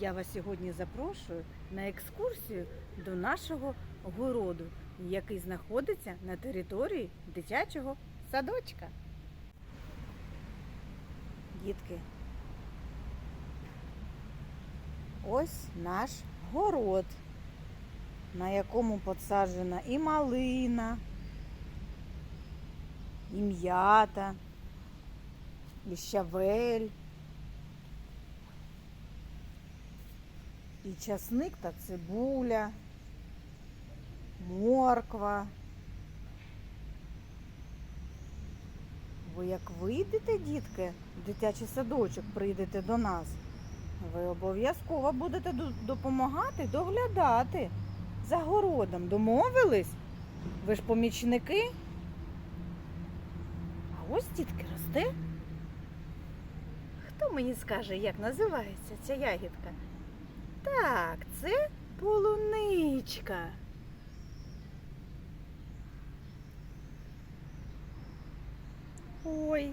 Я вас сьогодні запрошую на екскурсію до нашого городу, який знаходиться на території дитячого садочка. Дітки, ось наш город, на якому посаджена і малина, і м'ята, і щавель. І часник та цибуля, морква. Ви як вийдете, дітки, в дитячий садочок, прийдете до нас, ви обов'язково будете допомагати доглядати за городом. Домовились? Ви ж помічники? А ось дітки росте. Хто мені скаже, як називається ця ягідка? Так, це полуничка. Ой,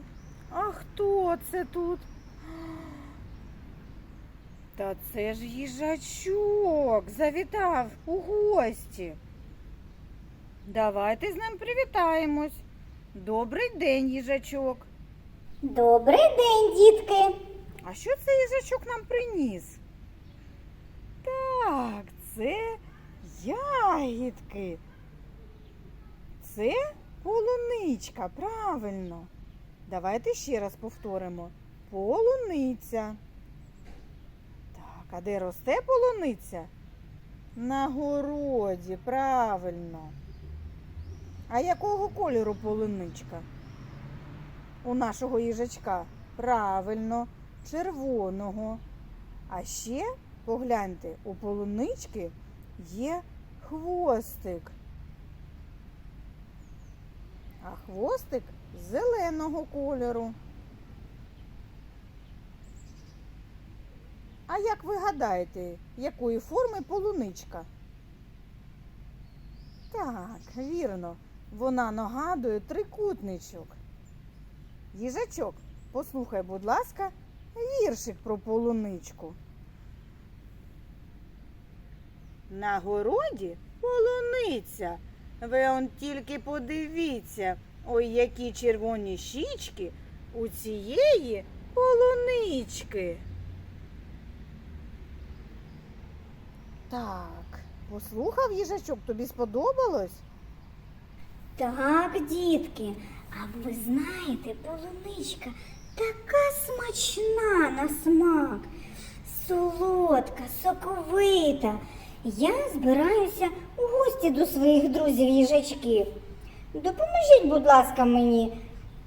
а хто це тут? Та це ж їжачок завітав у гості. Давайте з ним привітаємось. Добрий день, їжачок. Добрий день, дітки. А що цей їжачок нам приніс? Так, це ягідки. Це полуничка, правильно. Давайте ще раз повторимо. Полуниця. Так, а де росте полуниця? На городі, правильно. А якого кольору полуничка? У нашого їжачка? Правильно, червоного. А ще погляньте, у полунички є хвостик. А хвостик зеленого кольору. А як ви гадаєте, якої форми полуничка? Так, вірно, вона нагадує трикутничок. Їжачок, послухай, будь ласка, віршик про полуничку. На городі полуниця. Ви он тільки подивіться, ой, які червоні щічки у цієї полунички. Так, послухав їжачок, тобі сподобалось? Так, дітки, а ви знаєте, полуничка така смачна на смак, солодка, соковита. Я збираюся у гості до своїх друзів їжачків. Допоможіть, будь ласка, мені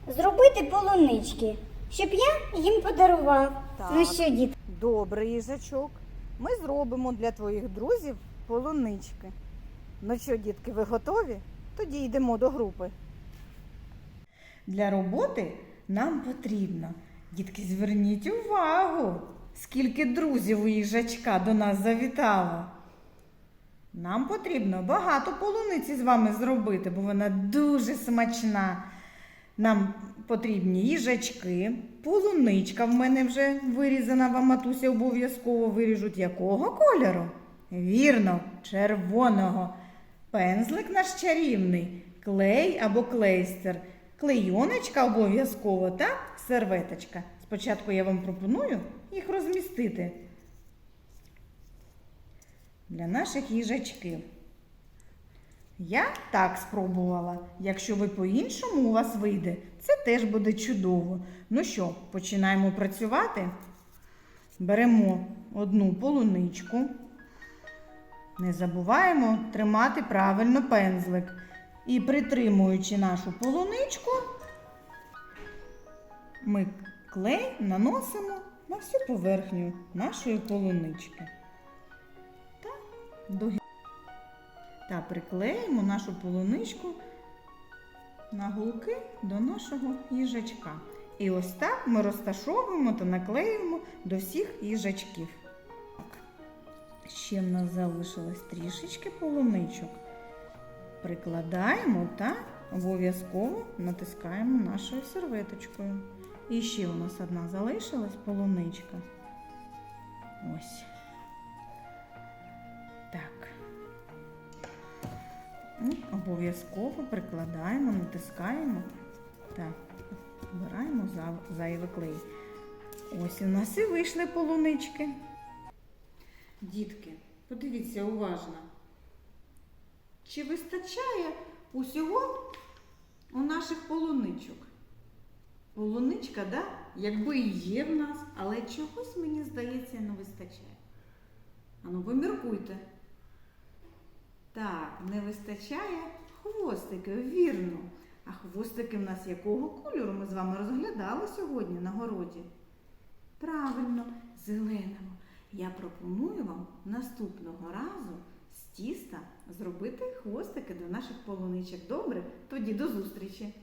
зробити полунички, щоб я їм подарував. Так. Ну що, дітки? Добре, їжачок. Ми зробимо для твоїх друзів полунички. Ну що, дітки, ви готові? Тоді йдемо до групи. Для роботи нам потрібно, дітки, зверніть увагу, скільки друзів у їжачка до нас завітало. Нам потрібно багато полуниці з вами зробити, бо вона дуже смачна. Нам потрібні їжачки, полуничка в мене вже вирізана, вам матуся обов'язково виріжуть якого кольору? Вірно, червоного. Пензлик наш чарівний, клей або клейстер, клейоночка обов'язково та серветочка. Спочатку я вам пропоную їх розмістити для наших їжачків. Я так спробувала. Якщо ви по-іншому у вас вийде, це теж буде чудово. Ну що, починаємо працювати. Беремо одну полуничку. Не забуваємо тримати правильно пензлик. І притримуючи нашу полуничку, ми клей наносимо на всю поверхню нашої полунички. Та до та приклеїмо нашу полуничку на гулки до нашого їжачка. І ось так ми розташовуємо та наклеюємо до всіх їжачків. Ще в нас залишилось трішечки полуничок. Прикладаємо та обов'язково натискаємо нашою серветочкою. І ще у нас одна залишилась полуничка. Ось. І обов'язково прикладаємо, натискаємо. Так, збираємо зайвий клей. Ось у нас і вийшли полунички. Дітки, подивіться уважно. Чи вистачає усього у наших полуничок? Полуничка, да? якби і є в нас, але чогось, мені здається, не вистачає. Ану, поміркуйте. Так, не вистачає хвостиків, вірно. А хвостики в нас якого кольору ми з вами розглядали сьогодні на городі? Правильно, зеленого. Я пропоную вам наступного разу з тіста зробити хвостики до наших полуничок. Добре? Тоді до зустрічі!